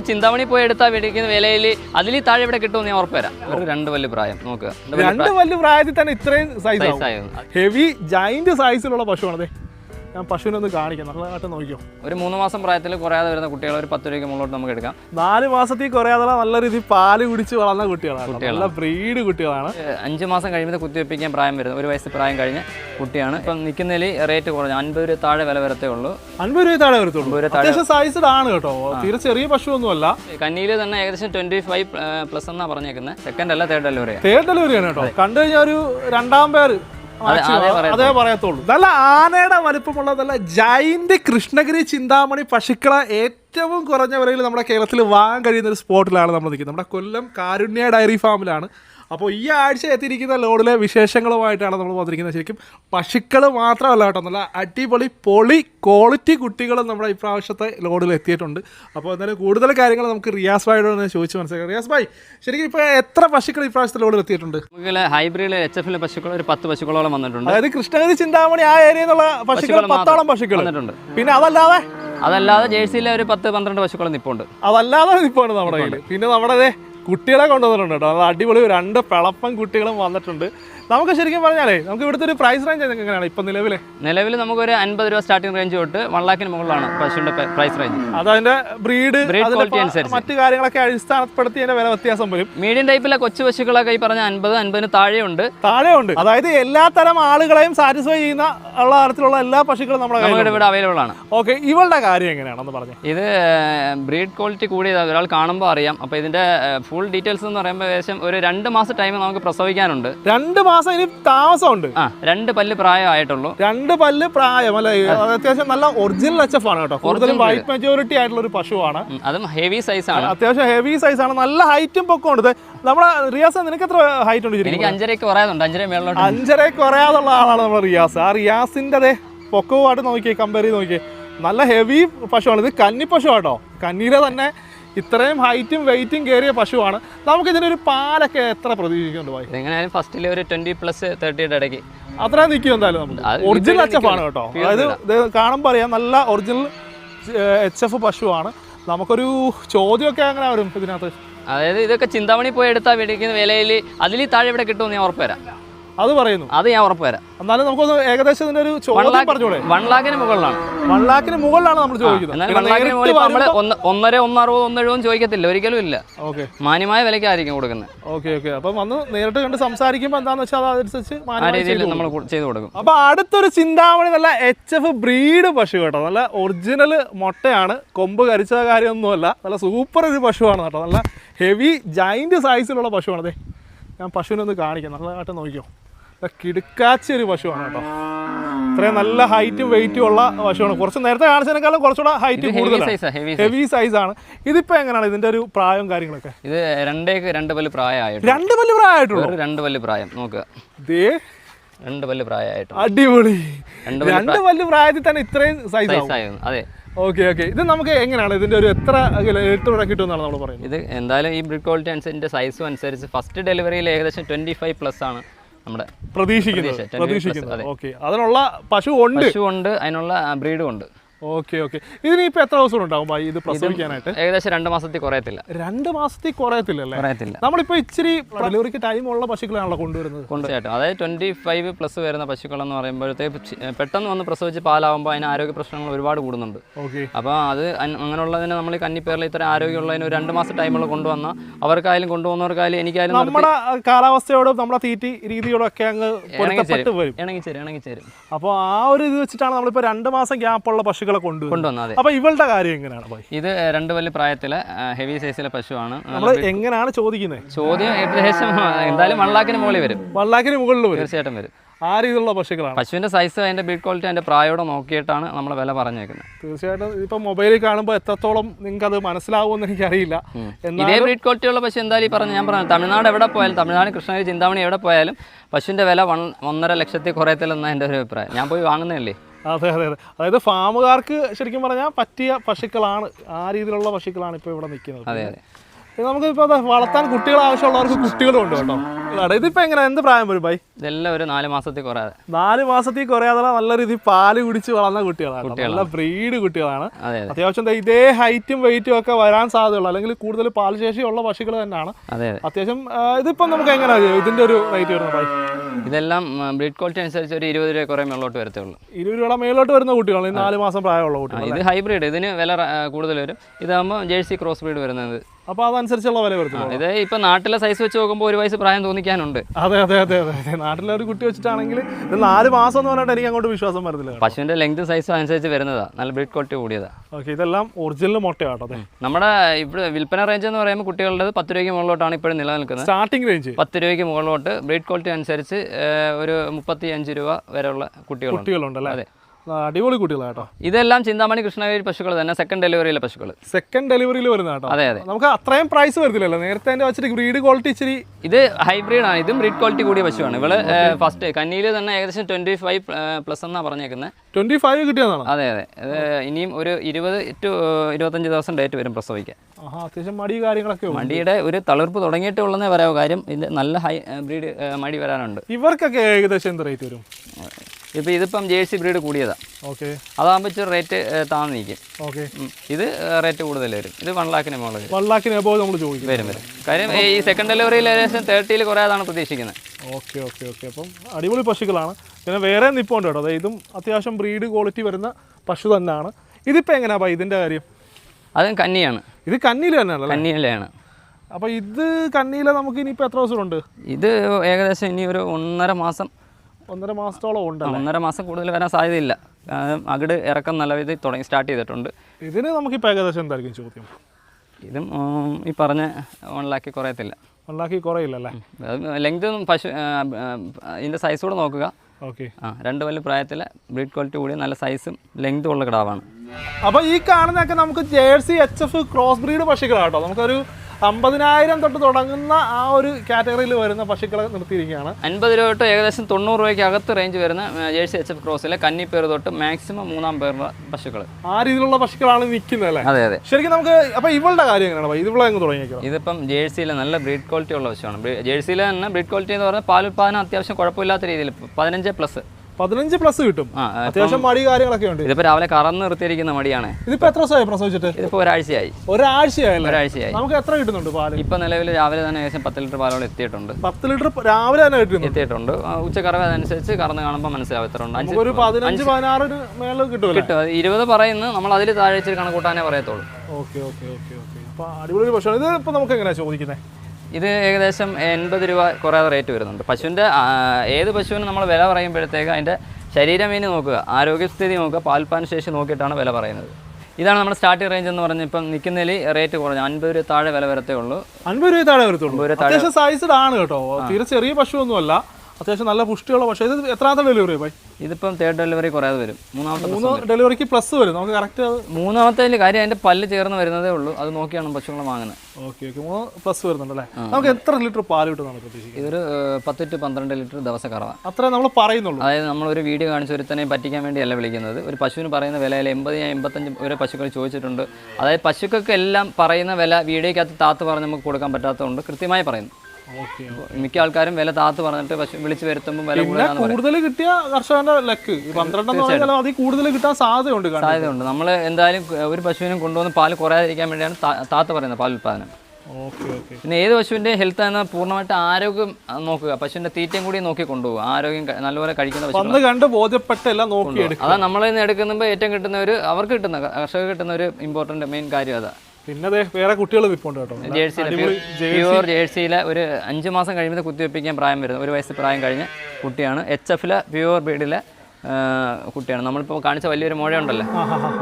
ഇതൊക്കെ ചിന്താമണി പോയി എടുത്താൽ മേടിക്കുന്ന വിലയിൽ അതിൽ താഴെ ഇവിടെ കിട്ടുമെന്ന് ഞാൻ ഉറപ്പുവരാം ഒരു രണ്ട് വലിയ പ്രായം. നോക്കുക രണ്ട് വലിയ പ്രായത്തിൽ തന്നെ ഇത്രയും സൈസ്. ഹെവി ജൈന്റ് സൈസിലുള്ള പശുവാണ് അതെ ഞാൻ പശുവിനൊന്ന് കാണിക്കാം കാണിക്കാം. നല്ലതായിട്ട് നോക്കിയോ ഒരു മൂന്ന് മാസം പ്രായത്തിൽ കുറയാതെ വരുന്ന കുട്ടികൾ ഒരു പത്ത് രൂപയ്ക്ക് മുകളിലോട്ട് നമുക്ക് എടുക്കാം. നാല് മാസത്തിൽ കുറയാതെ നല്ല രീതിയിൽ പാൽ കുടിച്ച് വളർന്ന കുട്ടികളാണ് നല്ല ബ്രീഡ് കുട്ടികളാണ്. അഞ്ച് മാസം കഴിയുമ്പോൾ കുത്തിവെപ്പിക്കാൻ പ്രായം വരുന്നത്. ഒരു വയസ്സ് പ്രായം കഴിഞ്ഞ കുട്ടിയാണ്. ഇപ്പം നിൽക്കുന്നതിൽ റേറ്റ് കുറഞ്ഞു. അൻപത് രൂപ താഴെ വില വരത്തേ ഉള്ളൂ. അൻപത് രൂപ താഴെ വരത്തുള്ളൂ അത്യാവശ്യം സൈസ്ഡ് ആണ് കേട്ടോ. തീരെ ചെറിയ പശുവൊന്നുമല്ല. കന്നിയിൽ തന്നെ ഏകദേശം ട്വന്റി ഫൈവ് പ്ലസ് എന്നാ പറഞ്ഞേക്കുന്നത് സെക്കൻഡ് അല്ല തേർഡ് ഡെലിവറി തേർഡ് ഡെലിവറിയാണ് കേട്ടോ. കണ്ടു കഴിഞ്ഞാൽ ഒരു രണ്ടാം പേര് അതെ, പറയത്തുള്ളൂ. നല്ല ആനയുടെ വലിപ്പമുള്ള നല്ല ജൈന്റ് കൃഷ്ണഗിരി ചിന്താമണി പശുക്കളെ ഏറ്റവും കുറഞ്ഞ വിലയിൽ നമ്മുടെ കേരളത്തിൽ വാങ്ങാൻ കഴിയുന്ന ഒരു സ്പോട്ടിലാണ് നമ്മൾ നിൽക്കുന്നത്. നമ്മുടെ കൊല്ലം കാരുണ്യ ഡയറി ഫാമിലാണ്. അപ്പോൾ ഈ ആഴ്ച എത്തിയിരിക്കുന്ന ലോഡിലെ വിശേഷങ്ങളുമായിട്ടാണ് നമ്മൾ വന്നിരിക്കുന്നത്. ശരിക്കും പശുക്കൾ മാത്രമല്ല കേട്ടോ. നല്ല അടിപൊളി പൊളി ക്വാളിറ്റി കുട്ടികളും നമ്മുടെ ഇപ്രാവശ്യത്തെ ലോഡിൽ എത്തിയിട്ടുണ്ട്. അപ്പോൾ എന്തായാലും കൂടുതൽ കാര്യങ്ങൾ നമുക്ക് റിയാസ് ഭായിയോട് ചോദിച്ച് മനസ്സിലാക്കാം. റിയാസ് ഭായ് ശരിക്കും ഇപ്പോൾ എത്ര പശുക്കൾ ഇപ്രാവശ്യത്തെ ലോഡിൽ എത്തിയിട്ടുണ്ട്? നമുക്ക് ഹൈബ്രിഡ് എച്ച് എഫിലെ പശുക്കൾ ഒരു പത്ത് പശുക്കളോളം വന്നിട്ടുണ്ട്. അതായത് കൃഷ്ണഗിരി ചിന്താമണി ആ ഏരിയയിൽ നിന്നുള്ള പശുക്കൾ പത്തോളം പശുക്കൾ വന്നിട്ടുണ്ട്. പിന്നെ അതല്ലാതെ? അതല്ലാതെ ജേഴ്സിയിലെ ഒരു പത്ത് പന്ത്രണ്ട് പശുക്കൾ നിപ്പുണ്ട്. അതല്ലാതെ നിപ്പുണ്ട് നമ്മുടെ കയ്യിൽ പിന്നെ നമ്മുടെ കുട്ടികളെ കൊണ്ടുവന്നിട്ടുണ്ട് കേട്ടോ. അടിപൊളി രണ്ട് പിളപ്പം കുട്ടികളും വന്നിട്ടുണ്ട്. നമുക്ക് ശരിക്കും പറഞ്ഞാലേ നമുക്ക് ഇവിടുത്തെ ഒരു പ്രൈസ് റേഞ്ച് എങ്ങനെയാണ് ഇപ്പം നിലവിലെ? നിലവിൽ നമുക്കൊരു അൻപത് രൂപ സ്റ്റാർട്ടിംഗ് റേഞ്ച് തൊട്ട് വൺ ലാഖിന് മുകളിലാണ് പശുവിന്റെ പ്രൈസ് റേഞ്ച് അതിന്റെ ബ്രീഡ് quality അനുസരിച്ച്. മറ്റു കാര്യങ്ങളൊക്കെ അടിസ്ഥാനപ്പെടുത്തി അതിന്റെ വില വ്യത്യാസം വരും. മീഡിയം ടൈപ്പിലെ കൊച്ചു പശുക്കളൊക്കെ ഈ പറഞ്ഞ അൻപത് അൻപതിന് താഴെയുണ്ട്. താഴെയുണ്ട്. ഉണ്ട് അതായത് എല്ലാ തരം ആളുകളെയും സാറ്റിസ്ഫൈ ചെയ്യുന്ന ഉള്ള തരത്തിലുള്ള എല്ലാ പശുക്കളും നമ്മുടെ നമ്മുടെ ഇവിടെ അവൈലബിൾ ആണ്. ഓക്കെ ഇവളുടെ കാര്യം എങ്ങനെയാണെന്ന് പറഞ്ഞു? ഇത് ബ്രീഡ് ക്വാളിറ്റി കൂടിയത് ഒരാൾ കാണുമ്പോൾ അറിയാം. അപ്പോൾ ഇതിന്റെ ഫുൾ ഡീറ്റെയിൽസ് എന്ന് പറയുമ്പോൾ ഏകദേശം ഒരു രണ്ട് മാസം ടൈം നമുക്ക് പ്രസവിക്കാനുണ്ട്. രണ്ട് മാസം ഇനി താമസമുണ്ട്. രണ്ട് പല്ല് പ്രായമായിട്ടുള്ളൂ. രണ്ട് പല്ല് പ്രായം അല്ലെ? അത് അത്യാവശ്യം നല്ല ഒറിജിനൽ എച്ച് എഫ് ആണ് കേട്ടോ. കൂടുതലും വൈറ്റ് മെജോറിറ്റി ആയിട്ടുള്ള ഒരു പശുവാണ്. അതും ഹെവി സൈസ് ആണ്. അത്യാവശ്യം ഹെവി സൈസ് ആണ്. നല്ല ഹൈറ്റും പൊക്കം ഉണ്ട്. നമ്മളെ റിയാസ് നിനക്ക് എത്ര ഹൈറ്റ് ഉണ്ട് എനിക്ക് അഞ്ചരയ്ക്ക് പറയാനുണ്ട് അഞ്ചര മേളിലോട്ട് അഞ്ചര കുറയാതുള്ള ആളാണ് നമ്മുടെ റിയാസ്. ആ റിയാസിന്റെ അതെ പൊക്കവുമായിട്ട് നോക്കിയേ കമ്പയർ ചെയ്ത് നോക്കിയേ. നല്ല ഹെവി പശുവാണ്. ഇത് കന്നി പശു കന്നീരെ തന്നെ ഇത്രയും ഹൈറ്റും വെയിറ്റും കയറിയ പശുവാണ്. നമുക്ക് ഇതിനൊരു പാലൊക്കെ എത്ര പ്രതീക്ഷിക്കുന്നുണ്ട് ഭായി? എങ്ങനെയാലും ഫസ്റ്റിൽ ഒരു ട്വന്റി പ്ലസ് തേർട്ടിയുടെ ഇടയ്ക്ക്. അത്ര നിൽക്കും എന്തായാലും നമുക്ക്. ഒറിജിനൽ എച്ച് എഫ് ആണ് കേട്ടോ. അതായത് കാണുമ്പോൾ അറിയാം നല്ല ഒറിജിനൽ എച്ച് എഫ് പശുവാണ്. നമുക്കൊരു ചോദ്യമൊക്കെ അങ്ങനെ വരും ഇതിനകത്ത്? അതായത് ഇതൊക്കെ ചിന്താമണി പോയി എടുത്താൽ മേടിക്കുന്ന വിലയിൽ അതിൽ താഴെ ഇവിടെ കിട്ടുമെന്ന് ഞാൻ ഉറപ്പ് തരാം. അത് പറയുന്നു. അത് ഞാൻ ഉറപ്പ് തരാം. എന്നാലും നമുക്ക് ഏകദേശം ഇതിന്റെ ഒരു ചോദ്യം ലാക്ക് പറഞ്ഞൂടെ? വൺ ലാഖിന് മുകളിലാണ്. വൺ ലാഖിന് മുകളിലാണ് നമ്മൾ ചോദിക്കുന്നത്. ഒന്നര ഒന്നറുപത് ഒന്നെഴുപതും ചോദിക്കത്തില്ല. ഒരിക്കലും ഇല്ല. ഓക്കെ. മാന്യമായ വിലയ്ക്കായിരിക്കും കൊടുക്കുന്നത്. Okay okay. അപ്പം വന്ന് നേരിട്ട് കണ്ട് സംസാരിക്കുമ്പോൾ എന്താന്ന് വെച്ചാൽ അതനുസരിച്ച് നമ്മൾ ചെയ്തു കൊടുക്കും. അപ്പൊ അടുത്തൊരു ചിന്താമണി നല്ല എച്ച് എഫ് ബ്രീഡ് പശു കേട്ടോ. നല്ല ഒറിജിനൽ മുട്ടയാണ്. കൊമ്പ് കരിച്ച കാര്യമൊന്നുമല്ല. നല്ല സൂപ്പർ ഒരു പശുവാണ് കേട്ടോ. നല്ല ഹെവി ജൈന്റ് സൈസിലുള്ള പശുവാണ്. അതെ ഞാൻ പശുവിനൊന്ന് കാണിക്കാം. നല്ലതായിട്ട് നോക്കിയോ കിടുക്കാച്ച ഒരു പശുവാണ് കേട്ടോ. ഇത്രയും നല്ല ഹൈറ്റും വെയിറ്റും ഉള്ള പശുവാണ്. കുറച്ച് നേരത്തെ കാണിച്ചതിനേക്കാളും കുറച്ചുകൂടെ ഹൈറ്റ് കൂടുതൽ കൂടുതലാണ്. ഹെവി സൈസ് ആണ്. ഇതിപ്പോ എങ്ങനെയാണ് ഇതിന്റെ ഒരു പ്രായവും കാര്യങ്ങളൊക്കെ? ഇത് രണ്ടേക്ക് രണ്ട് പല്ല് പ്രായമായിട്ട് രണ്ട് പല്ല് പ്രായമായിട്ടുള്ളൂ? രണ്ട് പല്ല് പ്രായം. നോക്കുക രണ്ട് പല്ല് പ്രായമായിട്ട് അടിപൊളി. രണ്ട് രണ്ട് പല്ല് പ്രായത്തിൽ തന്നെ ഇത്രയും സൈസ് അതെ. Okay okay. ഇത് നമുക്ക് എങ്ങനെയാണ്? ഇതിന്റെ ഒരു എത്ര രൂപ കിട്ടുമെന്നാണ് നമ്മൾ പറയുന്നത്? ഇത് എന്തായാലും ഈ ബ്രിഡ് ക്വാളിറ്റി അനുസരിച്ച് സൈസും അനുസരിച്ച് ഫസ്റ്റ് ഡെലിവറിയിൽ ഏകദേശം ട്വന്റി ഫൈവ് പ്ലസ് ആണ് നമ്മുടെ പ്രതീക്ഷിക്കുന്നത്. പ്രതീക്ഷ, 20 പ്രതീക്ഷിക്കുന്നത്. ഓക്കെ. അതിനുള്ള പശു ഉണ്ട്. പശു ഉണ്ട് അതിനുള്ള ബ്രീഡും ഉണ്ട്. Okay okay. ഇതിന് ഇപ്പൊ എത്ര ദിവസം ഉണ്ടാവും ഇത് പ്രസവിക്കാനായിട്ട്? ഏകദേശം രണ്ട് മാസത്തിൽ കുറയത്തില്ല. രണ്ട് മാസത്തിൽ കുറയത്തില്ലല്ലേ കുറയത്തില്ല. നമ്മളിപ്പോ ഇച്ചിരി ഡെലിവറിക്ക് ടൈം ഉള്ള പശുക്കളാണല്ലോ കൊണ്ടുവരുന്നത്. കൊണ്ടുവരായിട്ട് അതായത് ട്വന്റി ഫൈവ് പ്ലസ് വരുന്ന പശുക്കളെന്ന് പറയുമ്പോഴത്തേക്ക് പെട്ടെന്ന് വന്ന് പ്രസവിച്ച് പാലാവുമ്പോൾ അതിന് ആരോഗ്യ പ്രശ്നങ്ങൾ ഒരുപാട് കൂടുന്നുണ്ട്. ഓക്കെ. അപ്പോൾ അത് അങ്ങനെയുള്ളതിന് നമ്മൾ കന്നിപ്പേറിൽ ഇത്ര ആരോഗ്യമുള്ളതിന് ഒരു രണ്ട് മാസം ടൈമുള്ള കൊണ്ടുവന്ന അവർക്കായാലും കൊണ്ടുപോകുന്നവർക്കായാലും എനിക്കായാലും നമ്മുടെ കാലാവസ്ഥയോടും നമ്മുടെ തീറ്റി രീതിയോടും ഒക്കെ അങ്ങ് ഇണങ്ങി ചേരും ഇണങ്ങി ചേരും ഇണങ്ങിച്ചേരും. അപ്പോൾ ആ ഒരു ഇത് വെച്ചിട്ടാണ് നമ്മളിപ്പോ രണ്ട് മാസം ഗ്യാപ്പുള്ള പശുക്കളെ കൊണ്ടു കൊണ്ടുവന്നത് അപ്പൊ ഇവളുടെ കാര്യം എങ്ങനെയാണ് ഇത് രണ്ട് വലിയ പ്രായത്തിലെ ഹെവി സൈസിലെ പശുവാണ്. നമ്മൾ എങ്ങനെയാണ് ചോദിക്കുന്നത് ചോദ്യം ഏകദേശം എന്തായാലും വൺ ലാഖിന് മുകളിൽ വരും. വൺ മുകളിൽ വരും. തീർച്ചയായിട്ടും വരും. ആ രീതിയിലുള്ള പശുക്കളാണ്. പശുവിന്റെ സൈസ് അതിന്റെ ബീഡ് ക്വാളിറ്റി അതിന്റെ പ്രായോടെ നോക്കിയിട്ടാണ് നമ്മൾ വില പറഞ്ഞേക്കുന്നത്. തീർച്ചയായിട്ടും ഇപ്പൊ മൊബൈലിൽ കാണുമ്പോൾ എത്രത്തോളം നിങ്ങൾക്ക് അത് മനസ്സിലാവുമെന്ന് എനിക്കറിയില്ല. ഇതേ ബ്രീഡ് ക്വാളിറ്റി ഉള്ള പശു എന്തായാലും ഈ പറഞ്ഞു ഞാൻ പറഞ്ഞു തമിഴ്നാട് എവിടെ പോയാലും തമിഴ്നാട് കൃഷ്ണഗിരി ചിന്താമണി എവിടെ പോയാലും പശുവിന്റെ വില വൺ ഒന്നര ലക്ഷത്തിൽ കുറയത്തില്ലെന്നാണ് എന്റെ ഒരു അഭിപ്രായം. ഞാൻ പോയി വാങ്ങുന്നതല്ലേ? അതെ അതെ അതെ. അതായത് ഫാമുകാർക്ക് ശരിക്കും പറഞ്ഞാൽ പറ്റിയ പശുക്കളാണ് ആ രീതിയിലുള്ള പശുക്കളാണ് ഇപ്പോൾ ഇവിടെ നിൽക്കുന്നത്. അതെ അതെ നമുക്ക് ഇപ്പോൾ വളർത്താൻ കുട്ടികൾ ആവശ്യമുള്ളവർക്ക് കുട്ടികളും ഉണ്ട് കേട്ടോ ഇതിപ്പോ എങ്ങനെ? എന്ത് പ്രായം വരും ബൈ ഇതെല്ലാം ഒരു നാല് മാസത്തിൽ കുറയാതെ. നാല് മാസത്തിൽ കുറയാതെ നല്ല രീതി പാൽ കുടിച്ച് വളർന്ന കുട്ടികളാണ് കേട്ടോ. നല്ല ബ്രീഡ് കുട്ടികളാണ്. അതെ അതെ. അത്യാവശ്യം ഇതേ ഹൈറ്റും വെയിറ്റും ഒക്കെ വരാൻ സാധ്യതയുള്ളൂ. അല്ലെങ്കിൽ കൂടുതൽ പാൽശേഷിയുള്ള പശുക്കൾ തന്നെയാണ്. അതെ അതെ. അത്യാവശ്യം ഇതിപ്പോ നമുക്ക് എങ്ങനെയാണ് ഇതിന്റെ ഒരു റേറ്റ് വരുന്നത് ബൈ ഇതെല്ലാം ബ്രീഡ് ക്വാളിറ്റി അനുസരിച്ച് ഒരു ഇരുപത് രൂപ കുറേ മേളോട്ട് വരത്തുള്ളൂ. ഇരുപത് രൂപ മേലോട്ട് വരുന്ന കുട്ടികളാണ്. ഈ നാല് മാസം പ്രായമുള്ള കുട്ടികൾ ഇത് ഹൈബ്രിഡ് ഇതിന് വില കൂടുതൽ വരും. ഇതാകുമ്പോൾ ജേഴ്സി ക്രോസ് ബ്രീഡ് വരുന്നത്. അപ്പോൾ അതനുസരിച്ചുള്ള വില വരുത്തുള്ളൂ ഇത് ഇപ്പൊ നാട്ടിലെ സൈസ് വെച്ച് നോക്കുമ്പോൾ ഒരു വയസ്സ് പ്രായം തോന്നിക്കാനുണ്ട്. അതെ അതെ അതെ അതെ നാട്ടിലെ ഒരു കുട്ടി വെച്ചിട്ടാണെങ്കിൽ ഇത് നാല് മാസം എന്ന് പറഞ്ഞിട്ട് എനിക്ക് അങ്ങോട്ട് വിശ്വാസം വരുന്നില്ല പശുവിന്റെ ലെങ്ത് സൈസ് അനുസരിച്ച് വരുന്നതാണ് നല്ല ബ്രീഡ് ക്വാളിറ്റി കൂടിയതാ. ഓക്കെ ഇതെല്ലാം ഒറിജിനൽ മുട്ടയാട്ടോ അതെ. നമ്മുടെ ഇവിടെ വിൽപ്പന റേഞ്ച് എന്ന് പറയുമ്പോൾ കുട്ടികളുടെ പത്ത് രൂപയ്ക്ക് മുകളിലോട്ടാണ് ഇപ്പോഴും നിലനിൽക്കുന്നത്. സ്റ്റാർട്ടിംഗ് റേഞ്ച് പത്ത് രൂപയ്ക്ക് മുകളിലോട്ട് ബ്രീഡ് ക്വാളിറ്റി അനുസരിച്ച് ഒരു മുപ്പത്തി അഞ്ച് രൂപ വരെയുള്ള കുട്ടികൾ കുട്ടികളുണ്ടല്ലേ? അതെ. അടിപൊളി കുട്ടികളാട്ടോ ഇതെല്ലാം ചിന്താമണി കൃഷ്ണഗിരി പശുക്കൾ തന്നെ സെക്കൻഡ് ഡെലിവറിയിലെ പശുക്കൾ സെക്കൻഡ് ഡെലിവറിയിൽ വരുന്ന കേട്ടോ. അതെ അതെ. നമുക്ക് അത്രയും പ്രൈസ് വരുന്നില്ലല്ലോ നേരത്തെ എന്റെ വെച്ചിട്ട് ബ്രീഡ് ക്വാളിറ്റി ഇച്ചിരി ഇത് ഹൈബ്രിഡ് ആണ്. ഇതും ബ്രീഡ് ക്വാളിറ്റി കൂടിയ പശുവാണ്. ഇവൾ ഫസ്റ്റ് കന്നിയിൽ തന്നെ ഏകദേശം ട്വന്റി ഫൈവ് പ്ലസ് എന്നാ പറഞ്ഞേക്കുന്നത് ട്വന്റി ഫൈവ് കിട്ടിയതാണ് അതെ അതെ. ഇനിയും ഒരു ഇരുപത് ടു ഇരുപത്തഞ്ച് ദിവസം ഡേറ്റ് വരും പ്രസവിക്കാൻ. അത്യാവശ്യം മടി കാര്യങ്ങളൊക്കെ മടിയുടെ ഒരു തളിർപ്പ് തുടങ്ങിയിട്ടേ ഉള്ളെന്നേ പറയാവൂ. കാര്യം ഇത് നല്ല ഹൈ ബ്രീഡ് മടി വരാനുണ്ട്. ഇവർക്കൊക്കെ ഏകദേശം എന്ത് റേറ്റ് വരും? ഇപ്പോൾ ഇതിപ്പം ജേഴ്സി ബ്രീഡ് കൂടിയതാണ് ഓക്കെ. അതാകുമ്പോൾ ഇച്ചിരി റേറ്റ് താഴ്ന്നു നിൽക്കും ഓക്കെ. ഇത് റേറ്റ് കൂടുതൽ വരും. ഇത് വൺ ലാഖിന് മുകളിൽ. വൺ എബോ നമ്മൾ ചോദിക്കും. വരും വരും. കാര്യം ഈ സെക്കൻഡ് ഡെലിവറിയിൽ ഏകദേശം തേർട്ടിയിൽ കുറയാതാണ് പ്രതീക്ഷിക്കുന്നത്. Okay okay okay. അപ്പം അടിപൊളി പശുക്കളാണ്. പിന്നെ വേറെ നിപ്പുണ്ട് കേട്ടോ. അതായത് ഇതും അത്യാവശ്യം ബ്രീഡ് ക്വാളിറ്റി വരുന്ന പശു തന്നെയാണ് ഇതിപ്പോൾ എങ്ങനെയാ ഇതിന്റെ കാര്യം? അതും കന്നിയാണ്. ഇത് കന്നിയിൽ തന്നെയാണ് കന്നിയിലാണ് അപ്പോൾ ഇത് കന്നിയിലെ നമുക്ക് ഇനിയിപ്പോൾ എത്ര ദിവസം ഉണ്ട് ഇത് ഏകദേശം ഇനി ഒരു ഒന്നര മാസം ഒന്നര മാസത്തോളം ഉണ്ട് ഒന്നര മാസം കൂടുതൽ വരാൻ സാധ്യതയില്ല. അകിട് ഇറക്കം നല്ല രീതിയിൽ തുടങ്ങി സ്റ്റാർട്ട് ചെയ്തിട്ടുണ്ട്. ഇതിന് നമുക്കിപ്പോൾ ഏകദേശം എന്തായിരിക്കും ചോദ്യം? ഇതും ഈ പറഞ്ഞ വൺ ലാക്ക് കുറയത്തില്ല വൺ ലാക്ക് കുറയില്ലല്ലേ ലെങ്ത് പശു ഇതിന്റെ സൈസ് കൂടെ നോക്കുക. ഓക്കെ. ആ രണ്ട് വലിയ പ്രായത്തിൽ ബ്രീഡ് ക്വാളിറ്റി കൂടിയ നല്ല സൈസും ലെങ്തും ഉള്ള കിടാവാണ്. അപ്പോൾ ഈ കാണുന്നതൊക്കെ നമുക്ക് Jersey H F cross breed പശുക്കളാട്ടോ. നമുക്കൊരു അമ്പതിനായിരം തൊട്ട് തുടങ്ങുന്ന ആ ഒരു കാറ്റഗറിയിൽ വരുന്ന പശുക്കളെ നിർത്തിയിരിക്കുകയാണ്. അൻപത് രൂപ തൊട്ട് ഏകദേശം തൊണ്ണൂറ് രൂപയ്ക്ക് അകത്ത് റേഞ്ച് വരുന്ന ജേഴ്സി എച്ച് എഫ് ക്രോസിലെ കന്നിപ്പേർ തൊട്ട് മാക്സിമം മൂന്നാം പേരുടെ പശുക്കൾ ആ രീതിയിലുള്ള പശുക്കളാണ് നിൽക്കുന്നത് അല്ലേ? അതെ അതെ. ശരിക്കും നമുക്ക് അപ്പോൾ ഇവളുടെ കാര്യം എങ്ങനെയാണ്? ബൈ? ഇതിവളെ അങ്ങ് തുടങ്ങിയേക്കാം ഇതിപ്പം ജേഴ്സിയിലെ നല്ല ബ്രീഡ് ക്വാളിറ്റി ഉള്ള പശുവാണ്. ജേഴ്സിയിലെ തന്നെ ബ്രീഡ് ക്വാളിറ്റി എന്ന് പറഞ്ഞാൽ പാലുൽപാദനം അത്യാവശ്യം കുഴപ്പമില്ലാത്ത രീതിയിൽ പതിനഞ്ച് പ്ലസ് പതിനഞ്ച് പ്ലസ് കിട്ടും. അത്യാവശ്യം മടി കാര്യങ്ങളൊക്കെ ഉണ്ട്. ഇതിപ്പോ രാവിലെ കറന്ന് നിർത്തിയിരിക്കുന്ന മടിയാണ്. ഇതിപ്പോ എത്ര ദിവസമായി പ്രസവിച്ചിട്ട്? ഇതിപ്പോ ഒരാഴ്ചയായി. ഒരാഴ്ചയായി ഒരാഴ്ചയായി. നമുക്ക് എത്ര കിട്ടുന്നുണ്ട് പാൽ? ഇപ്പൊ നിലവിൽ രാവിലെ തന്നെ ഏകദേശം പത്ത് ലിറ്റർ പാലോളം എത്തിയിട്ടുണ്ട്. പത്ത് ലിറ്റർ രാവിലെ തന്നെ എത്തിയിട്ടുണ്ട്. ഉച്ച ഉച്ചക്കറവ് അതനുസരിച്ച് കറന്ന് കാണുമ്പോൾ മനസ്സിലാവും എത്ര ഉണ്ട്. ഒരു പതിനഞ്ച് പതിനാറ് മേളിൽ കിട്ടും. കിട്ടും ഇരുപത് പറയുന്നു. നമ്മൾ അതിൽ താഴെ കണക്കൂട്ടാനേ പറയത്തുള്ളൂ. Okay okay okay okay. അടിപൊളി പക്ഷേ ഇത് ഇപ്പൊ നമുക്ക് എങ്ങനെയാ ചോദിക്കുന്നത് ഇത് ഏകദേശം എൺപത് രൂപ കുറയാതെ റേറ്റ് വരുന്നുണ്ട്. പശുവിന്റെ ഏത് പശുവിനും നമ്മൾ വില പറയുമ്പോഴത്തേക്ക് അതിന്റെ ശരീരമീന് നോക്കുക ആരോഗ്യസ്ഥിതി നോക്കുക പാൽപ്പാൻ ശേഷി നോക്കിയിട്ടാണ് വില പറയുന്നത്. ഇതാണ് നമ്മുടെ സ്റ്റാർട്ടിംഗ് റേഞ്ച് എന്ന് പറഞ്ഞാൽ ഇപ്പം നിൽക്കുന്നതിൽ റേറ്റ് കുറഞ്ഞു അൻപത് രൂപ താഴെ വില വരത്തേ ഉള്ളൂ. അൻപത് രൂപ താഴെ വരത്തുള്ളൂ സൈസ്ഡ് ആണ് കേട്ടോ. തീരെ ചെറിയ പശുവൊന്നുമല്ല. അത്യാവശ്യം നല്ല പുഷ്ടിയുള്ള പക്ഷേ ഇത് എത്രാമത്തെ ഡെലിവറി പോയി? ഇതിപ്പം തേർഡ് ഡെലിവറി കുറയാതെ വരും. മൂന്നാമത്തെ മൂന്ന് ഡെലിവറിക്ക് പ്ലസ് വരും. നമുക്ക് കറക്റ്റ് അത് മൂന്നാമത്തെ കാര്യം അതിന്റെ പല്ല് ചേർന്ന് വരുന്നതേ ഉള്ളൂ. അത് നോക്കിയാണ് പശുക്കളെ വാങ്ങുന്നത്. ഓക്കെ ഓക്കെ മൂന്ന് പ്ലസ് വരുന്നുണ്ട് അല്ലേ? നമുക്ക് എത്ര ലിറ്റർ പാൽ കിട്ടുമെന്നാണ് പ്രതീക്ഷിക്കുന്നത്? ഇതൊരു പത്ത് ടു പന്ത്രണ്ട് ലിറ്റർ ദിവസ കറവാണ് അത്രേ നമ്മൾ പറയുന്നുള്ളൂ. അതായത് നമ്മൾ ഒരു വീഡിയോ കാണിച്ച് ഒരുത്തനെ പറ്റിക്കാൻ വേണ്ടിയല്ല വിളിക്കുന്നത്. ഒരു പശുവിന് പറയുന്ന വിലയിൽ എൺപത് എൺപത്തഞ്ച് ഒരു പശുക്കൾ ചോദിച്ചിട്ടുണ്ട്. അതായത് പശുക്കൾക്ക് എല്ലാം പറയുന്ന വില വീഡിയോക്കകത്ത് താത്ത് പറഞ്ഞ് നമുക്ക് കൊടുക്കാൻ പറ്റാത്തതുകൊണ്ട് കൃത്യമായി പറയുന്നു. മിക്ക ആൾക്കാരും വില താത്ത് പറഞ്ഞിട്ട് പക്ഷെ വിളിച്ചു വരുത്തുമ്പോൾ വില കൂടുതൽ കിട്ടിയ കർഷകന്റെ ലക്ക്. പന്ത്രണ്ടെന്ന് അതിൽ കൂടുതൽ കിട്ടാൻ സാധ്യതയുണ്ട് സാധ്യതയുണ്ട്. നമ്മൾ എന്തായാലും ഒരു പശുവിനും കൊണ്ടുവന്ന് പാൽ കുറയാതിരിക്കാൻ വേണ്ടിയാണ് താത്ത് പറയുന്നത് പാൽ ഉൽപ്പാദനം. പിന്നെ ഏത് പശുവിന്റെ ഹെൽത്ത് എന്ന പൂർണമായിട്ട് ആരോഗ്യം നോക്കുക. പശുവിന്റെ തീറ്റയും കൂടി നോക്കി കൊണ്ടുപോകുക ആരോഗ്യം നല്ലപോലെ കഴിക്കുന്ന കണ്ട് നോക്കി അതാ നമ്മളിൽ നിന്ന് എടുക്കുമ്പോൾ ഏറ്റവും കിട്ടുന്ന ഒരു അവർക്ക് കിട്ടുന്ന കർഷകർക്ക് കിട്ടുന്ന ഒരു ഇമ്പോർട്ടന്റ് മെയിൻ കാര്യം അതാ. പിന്നെ വേറെ കുട്ടികൾ നിൽപ്പുണ്ട് കേട്ടോ. ജേഴ്സിയിലെ ജേഴ്സിയിലെ ഒരു അഞ്ച് മാസം കഴിയുമ്പോൾ കുത്തിവെപ്പിക്കാൻ പ്രായം വരുന്നത് ഒരു വയസ്സ് പ്രായം കഴിഞ്ഞ കുട്ടിയാണ്. എച്ച് എഫിലെ പ്യുവർ ബ്രീഡിലെ കുട്ടിയാണ്. നമ്മളിപ്പോൾ കാണിച്ച വലിയൊരു മോഴ ഉണ്ടല്ലോ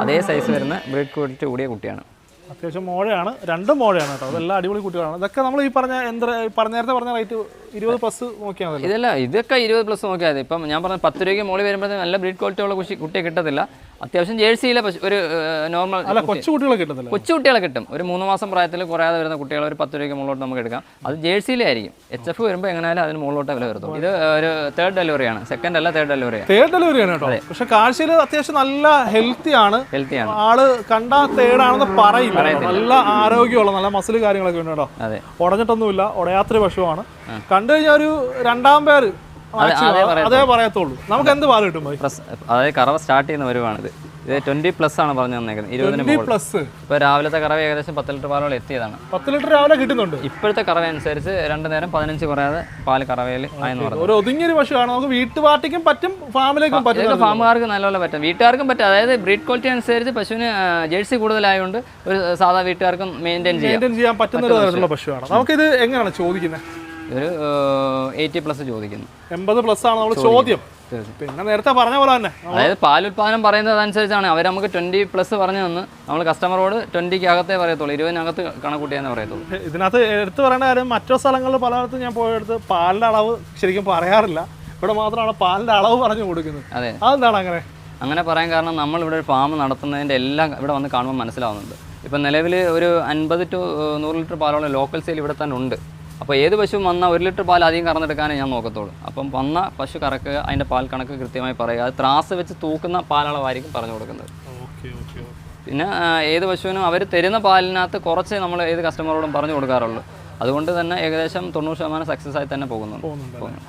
അതേ സൈസ് വരുന്ന ബ്രീഡ് ക്വാളിറ്റി കൂടിയ കുട്ടിയാണ്. അത്യാവശ്യം മോഴയാണ്. രണ്ടും മോഴയാണ് കേട്ടോ. അതെല്ലാം അടിപൊളി കുട്ടികളാണ്. ഇതൊക്കെ നമ്മൾ ഈ പറഞ്ഞ എന്താ പറഞ്ഞ നേരത്തെ പറഞ്ഞ റേറ്റ് ഇരുപത് പ്ലസ് നോക്കിയാൽ മതി. ഇതല്ല ഇതൊക്കെ ഇരുപത് പ്ലസ് നോക്കിയാൽ മതി. ഇപ്പം ഞാൻ പറഞ്ഞ പത്ത് രൂപയ്ക്ക് മോളി വരുമ്പോഴത്തേക്കും നല്ല ബ്രീഡ് ക്വാളിറ്റി ഉള്ള കുഷി കുട്ടിയെ കിട്ടത്തില്ല. അത്യാവശ്യം ജേഴ്സിയിലെ ഒരു നോർമൽ അല്ല കൊച്ചു കുട്ടികളെ കൊച്ചുകുട്ടികളെ കൊച്ചു കുട്ടികളെ കിട്ടും. ഒരു മൂന്ന് മാസം പ്രായത്തിൽ കുറയാതെ വരുന്ന കുട്ടികളെ ഒരു പത്ത് രൂപയ്ക്ക് മുകളിലോട്ട് നമുക്ക് എടുക്കാം. അത് ജേഴ്സിയിലെ ആയിരിക്കും. എച്ച് എഫ് വരുമ്പോൾ എങ്ങനെയാലും അതിന് മുകളിലോട്ട് വില വരുത്തും. ഇത് ഒരു തേർഡ് ഡെലിവറിയാണ് സെക്കൻഡ് അല്ല തേർഡ് ഡെലിവറിയാണ് തേർഡ് ഡെലിവറിയാണ് കേട്ടോ. പക്ഷെ കാഴ്ചയിൽ അത്യാവശ്യം നല്ല ഹെൽത്തി ആണ്. ഹെൽത്തി ആണ്. ആൾ കണ്ടാ ആണെന്ന് പറയില്ല. നല്ല ആരോഗ്യമുള്ള നല്ല മസിൽ കാര്യങ്ങളൊക്കെ ഉണ്ട് കേട്ടോ. അതെ. ഉടഞ്ഞിട്ടൊന്നുമില്ല. ഉടയാത്ര പശുവാണ്. കണ്ടു കഴിഞ്ഞാൽ ഒരു രണ്ടാം പേര് അതേ പറയത്തുള്ളൂ. നമുക്ക് എന്ത് പാൽ കിട്ടും അതായത് കറവ സ്റ്റാർട്ട് ചെയ്യുന്ന വരുവാണിത്. ഇത് ട്വന്റി പ്ലസ് ആണ് പറഞ്ഞു തന്നേക്കുന്നത്. ഇരുപതിന് പ്ലസ് ഇപ്പൊ രാവിലത്തെ കറവ ഏകദേശം പത്ത് ലിറ്റർ പാലോളം എത്തിയതാണ്. പത്ത് ലിറ്റർ രാവിലെ കിട്ടുന്നുണ്ട്. ഇപ്പോഴത്തെ കറവ അനുസരിച്ച് രണ്ടു നേരം പതിനഞ്ച് കുറയാതെ പാൽ കറവയിൽ ആയെന്ന് പറഞ്ഞു. ഒരു ഒതുങ്ങിയൊരു പശുവാണ്. നമുക്ക് വീട്ടുപാർട്ടിക്കും പറ്റും ഫാമിലേക്കും പറ്റും ഫാമുകാർക്ക് നല്ലപോലെ പറ്റും. വീട്ടുകാർക്കും പറ്റും. അതായത് ബ്രീഡ് ക്വാളിറ്റി അനുസരിച്ച് പശുവിന് ജേഴ്സി കൂടുതലായതുകൊണ്ട് ഒരു സാധാ വീട്ടുകാർക്കും മെയിന്റെയിൻ ചെയ്യാം. മെയിന്റെയിൻ ചെയ്യാൻ പറ്റുന്ന ഒരു തരത്തിലുള്ള പശുവാണ്. നമുക്കിത് എങ്ങനെയാണ് ചോദിക്കുന്നത് ഒരു എയ്റ്റി പ്ലസ് ചോദിക്കുന്നു. എൺപത് പ്ലസ് ആണ് നമ്മൾ ചോദ്യം. പിന്നെ നേരത്തെ പറഞ്ഞ പോലെ തന്നെ. അതായത് പാലുൽപാദനം പറയുന്നത് അനുസരിച്ചാണ് അവർ നമുക്ക് ട്വന്റി പ്ലസ് പറഞ്ഞു തന്ന്. നമ്മൾ കസ്റ്റമറോട് ട്വന്റിക്ക് അകത്തേ പറയത്തുള്ളൂ. ഇരുപതിനകത്ത് കണക്കൂട്ടിയെന്നേ പറയത്തുള്ളൂ. ഇതിനകത്ത് എടുത്തു പറയേണ്ട കാര്യം മറ്റു സ്ഥലങ്ങളിൽ പലയിടത്തും ഞാൻ പോയെടുത്ത് പാലിന്റെ അളവ് ശരിക്കും പറയാറില്ല. ഇവിടെ മാത്രമാണ് പാലിന്റെ അളവ് പറഞ്ഞു കൊടുക്കുന്നത്. അതെ. അതെന്താണ് അങ്ങനെ? അങ്ങനെ പറയാൻ കാരണം നമ്മൾ ഇവിടെ ഒരു ഫാം നടത്തുന്നതിന്റെ എല്ലാം ഇവിടെ വന്ന് കാണുമ്പോൾ മനസ്സിലാവുന്നുണ്ട്. ഇപ്പം നിലവിൽ ഒരു അൻപത് ടു നൂറ് ലിറ്റർ പാലോളം ലോക്കൽ സെയിൽ ഇവിടെ തന്നെ ഉണ്ട്. അപ്പോൾ ഏത് പശു വന്നാൽ ഒരു ലിറ്റർ പാൽ അധികം കറന്നെടുക്കാനേ ഞാൻ നോക്കത്തുള്ളൂ. അപ്പം വന്ന പശു കറക്കുക അതിന്റെ പാൽ കണക്ക് കൃത്യമായി പറയുക. അത് ത്രാസ് വെച്ച് തൂക്കുന്ന പാലളവായിരിക്കും പറഞ്ഞു കൊടുക്കുന്നത്. പിന്നെ ഏത് പശുവിനും അവർ തരുന്ന പാലിനകത്ത് കുറച്ച് നമ്മൾ ഏത് കസ്റ്റമറോടും പറഞ്ഞു കൊടുക്കാറുള്ളൂ. അതുകൊണ്ട് തന്നെ ഏകദേശം തൊണ്ണൂറ് ശതമാനം സക്സസ് ആയി തന്നെ പോകുന്നുണ്ട്.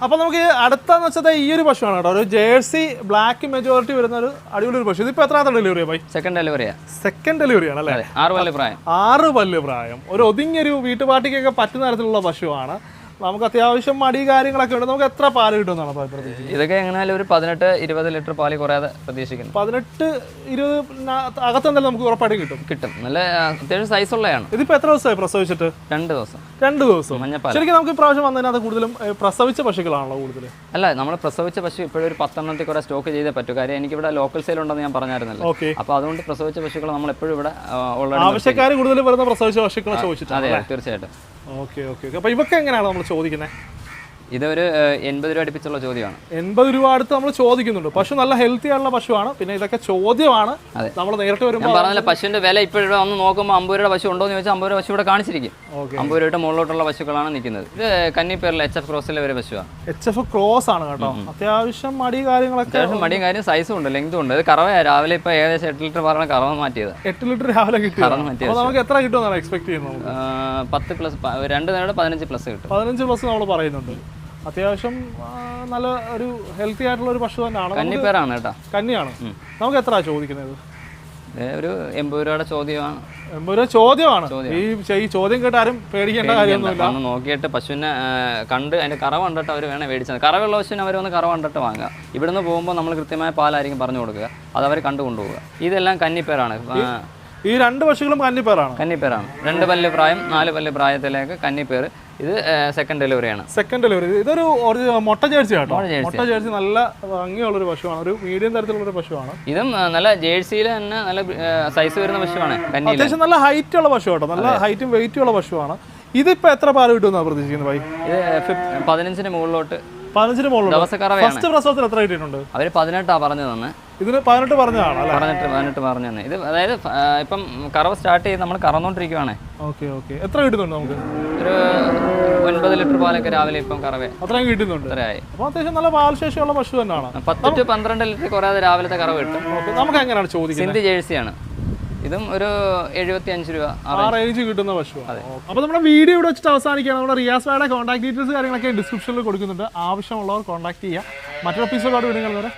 അപ്പൊ നമുക്ക് അടുത്തെന്ന് വെച്ചാൽ ഈ ഒരു പശുവാണ് കേട്ടോ. ഒരു ജേഴ്സി ബ്ലാക്ക് മെജോറിറ്റി വരുന്ന ഒരു അടിപൊളി ഒരു പശു. ഇതിപ്പോ എത്രാമത്തെ ഡെലിവറി ബൈ സെക്കൻഡ് ഡെലിവറിയാ സെക്കൻഡ് ഡെലിവറി ആണ് അല്ലേ? ആറ് പല്ല് പ്രായം. ആറ് പല്ല് പ്രായം. ഒരു ഒതുങ്ങിയൊരു വീട്ടുപാട്ടിക്കൊക്കെ പറ്റുന്ന തരത്തിലുള്ള പശുവാണ്. നമുക്ക് അത്യാവശ്യം മടി കാര്യങ്ങളൊക്കെ ഉണ്ട്. നമുക്ക് എത്ര പാൽ കിട്ടുമെന്നാണ് പ്രതീക്ഷിക്കുന്നത് ഇതൊക്കെ എങ്ങനെയാലും ഒരു പതിനെട്ട് ഇരുപത് ലിറ്റർ പാൽ കുറയാതെ പ്രതീക്ഷിക്കുന്നു. പതിനെട്ട് ഇരുപത് അകത്തെന്തായാലും നമുക്ക് ഉറപ്പായിട്ട് കിട്ടും. കിട്ടും. നല്ല അത്യാവശ്യം സൈസ് ഉള്ളതാണ്. ഇതിപ്പോ എത്ര ദിവസമായി പ്രസവിച്ചിട്ട്? രണ്ട് ദിവസം. രണ്ട് ദിവസം. മഞ്ഞപ്പാൽ ശരിക്കും നമുക്ക് ഇപ്രാവശ്യം വന്നതിനകത്ത് കൂടുതലും പ്രസവിച്ച പശുക്കളാണല്ലോ കൂടുതൽ അല്ല നമ്മൾ പ്രസവിച്ച പശു ഇപ്പോഴും ഒരു പത്തെണ്ണത്തിൽ കൂടെ സ്റ്റോക്ക് ചെയ്തേ പറ്റൂ. കാര്യം എനിക്ക് ഇവിടെ ലോക്കൽ സെയിൽ ഉണ്ടെന്ന് ഞാൻ പറഞ്ഞായിരുന്നല്ലോ. ഓക്കെ. അപ്പോൾ അതുകൊണ്ട് പ്രസവിച്ച പശുക്കൾ നമ്മൾ എപ്പോഴും ഇവിടെ ഓൾറെഡി ആവശ്യക്കാർ കൂടുതൽ വരുന്ന പ്രസവിച്ച പശുക്കളെ ചോദിച്ചിട്ടുണ്ട് അതെ തീർച്ചയായിട്ടും. Okay okay okay. അപ്പൊ ഇവൊക്കെ എങ്ങനെയാണ് നമ്മൾ ചോദിക്കുന്നത് ഇതൊരു എൺപത് രൂപ അടുപ്പിച്ചുള്ള ചോദ്യമാണ്. എൺപത് രൂപ അടുത്ത് നമ്മൾ ചോദിക്കുന്നുണ്ട്. പശു നല്ല ഹെൽത്തി ആയിട്ടുള്ള പശുവാണ്. പിന്നെ ഇതൊക്കെ ചോദ്യമാണ്. നമ്മൾ നേരിട്ട് വരുമ്പോൾ പറഞ്ഞില്ല പശുവിന്റെ വില ഇപ്പോഴും ഒന്ന് നോക്കുമ്പോൾ അമ്പത് രൂപ പശു ഉണ്ടോ എന്ന് ചോദിച്ചാൽ അമ്പത് രൂപ പശു ഇവിടെ കാണിച്ചിരിക്കും. അമ്പത് രൂപയുടെ മുകളിലോട്ടുള്ള പശുക്കളാണ് നിൽക്കുന്നത്. ഇത് കന്നിപ്പേരിലെ എച്ച് എഫ് ക്രോസിലെ ഒരു പശുവാണ്. എച്ച് എഫ് ക്രോസ് ആണ് കേട്ടോ. അത്യാവശ്യം മടി കാര്യങ്ങളൊക്കെ അത്യാവശ്യം മടിയും കാര്യം സൈസും ഉണ്ട് ലെങ്തും ഉണ്ട്. ഇത് കറവയാണ് രാവിലെ ഇപ്പൊ ഏകദേശം എട്ട് ലിറ്റർ പറഞ്ഞ കറവ മാറ്റിയത്. എട്ട് ലിറ്റർ രാവിലെ കിട്ടും നമുക്ക് എത്ര കിട്ടുമെന്നാണ് എക്സ്പെക്ട് ചെയ്യുന്നത് പത്ത് പ്ലസ് രണ്ട് നേരം പതിനഞ്ച് പ്ലസ് കിട്ടും. പതിനഞ്ച് പ്ലസ് നമ്മൾ പറയുന്നുണ്ട്. അത്യാവശ്യം നല്ല ഒരു ഹെൽത്തി ആയിട്ടുള്ള ഒരു പശു തന്നെയാണ്. കന്നിപ്പേരാണ് കേട്ടോ. കന്നിയാണ്. നമുക്ക് എത്ര ചോദിക്കുന്നത്? ഒരു എൺപത് രൂപയുടെ ചോദ്യമാണ്. എൺപത് രൂപ ചോദ്യമാണ്. ഈ ഈ ചോദ്യം കേട്ട് ആരും പേടിക്കേണ്ട കാര്യമൊന്നുമില്ല. ഒന്ന് നോക്കിയിട്ട് പശുവിനെ കണ്ട് അതിന്റെ കറവ് കണ്ടിട്ട് അവർ വേണേ മേടിച്ചത് കറവുള്ള പശുവിനെ അവർ വന്ന് കറവ് കണ്ടിട്ട് വാങ്ങുക. ഇവിടുന്ന് പോകുമ്പോൾ നമ്മൾ കൃത്യമായ പാലായിരിക്കും പറഞ്ഞു കൊടുക്കുക. അത് അവർ കണ്ടു കൊണ്ടുപോകുക ഇതെല്ലാം കന്നിപ്പേരാണ്. ഈ രണ്ട് പശുക്കളും കന്നിപ്പേറാണ്. കന്നിപ്പേറാണ്. രണ്ട് പല്ല് പ്രായം നാല് പല്ല് പ്രായത്തിലേക്ക് കന്നിപ്പേർ. ഇത് സെക്കൻഡ് ഡെലിവറിയാണ് സെക്കൻഡ് ഡെലിവറി ഇതൊരു മുട്ട ജേഴ്സി കേട്ടോ മുട്ട ജേഴ്സി. നല്ല ഭംഗിയുള്ള ഒരു പശുവാണ്. ഒരു മീഡിയം തരത്തിലുള്ള ഒരു പശുവാണ്. ഇതും നല്ല ജേഴ്സിയിൽ തന്നെ നല്ല സൈസ് വരുന്ന പശുവാണ് അത്യാവശ്യം നല്ല ഹൈറ്റ് ഉള്ള പശു കേട്ടോ നല്ല ഹൈറ്റും വെയിറ്റും ഉള്ള പശുവാണ്. ഇതിപ്പോ എത്ര പാൽ കിട്ടുമെന്നാണ് പ്രതീക്ഷിക്കുന്നത് ഭായി ഇത് പതിനഞ്ചിന് മുകളിലോട്ട് പതിനഞ്ചിന് മുകളിൽ ഫസ്റ്റ് പ്രസവത്തിൽ എത്ര കിട്ടിയിട്ടുണ്ട്? അവർ പതിനെട്ടാ പറഞ്ഞു തന്നെ ഇതിന് പതിനെട്ട് പറഞ്ഞതാണ് അല്ലേ? പറഞ്ഞിട്ട് പതിനെട്ട് പറഞ്ഞു തന്നെ ഇത് അതായത് ആ, ഇപ്പം കറവ് സ്റ്റാർട്ട് ചെയ്ത് നമ്മൾ കറന്നുകൊണ്ടിരിക്കുവാണേ ഓക്കെ ഓക്കെ. എത്ര കിട്ടുന്നുണ്ട് നമുക്ക്? ഒരു ഒൻപത് ലിറ്റർ പാലൊക്കെ രാവിലെ ഇപ്പം കറവേ. അത്രയും കിട്ടുന്നുണ്ട്. ഇത്രയായി അപ്പോൾ അത്യാവശ്യം നല്ല പാൽശേഷിയുള്ള പശു തന്നെയാണ്. പത്ത് ടു പന്ത്രണ്ട് ലിറ്റർ കുറയാതെ രാവിലത്തെ കറവ് കിട്ടും. നമുക്ക് എങ്ങനെയാണ് ചോദിക്കുന്നത്? സിന്ധി ജേഴ്സിയാണ്. ഇതും ഒരു എഴുപത്തി അഞ്ച് രൂപ ആ റേഞ്ച് കിട്ടുന്ന പശു അപ്പോൾ നമ്മുടെ വീഡിയോ ഇവിടെ വെച്ചിട്ട് അവസാനിക്കുകയാണ് നമ്മുടെ റിയാസ് വായുടെ കോൺടാക്ട് ഡീറ്റെയിൽസ് കാര്യങ്ങളൊക്കെ ഡിസ്ക്രിപ്ഷനിൽ കൊടുക്കുന്നുണ്ട്. ആവശ്യമുള്ളവർ കോൺടാക്ട് ചെയ്യുക മറ്റൊരു എപ്പിസോഡോട് വീണ്ടും വരെ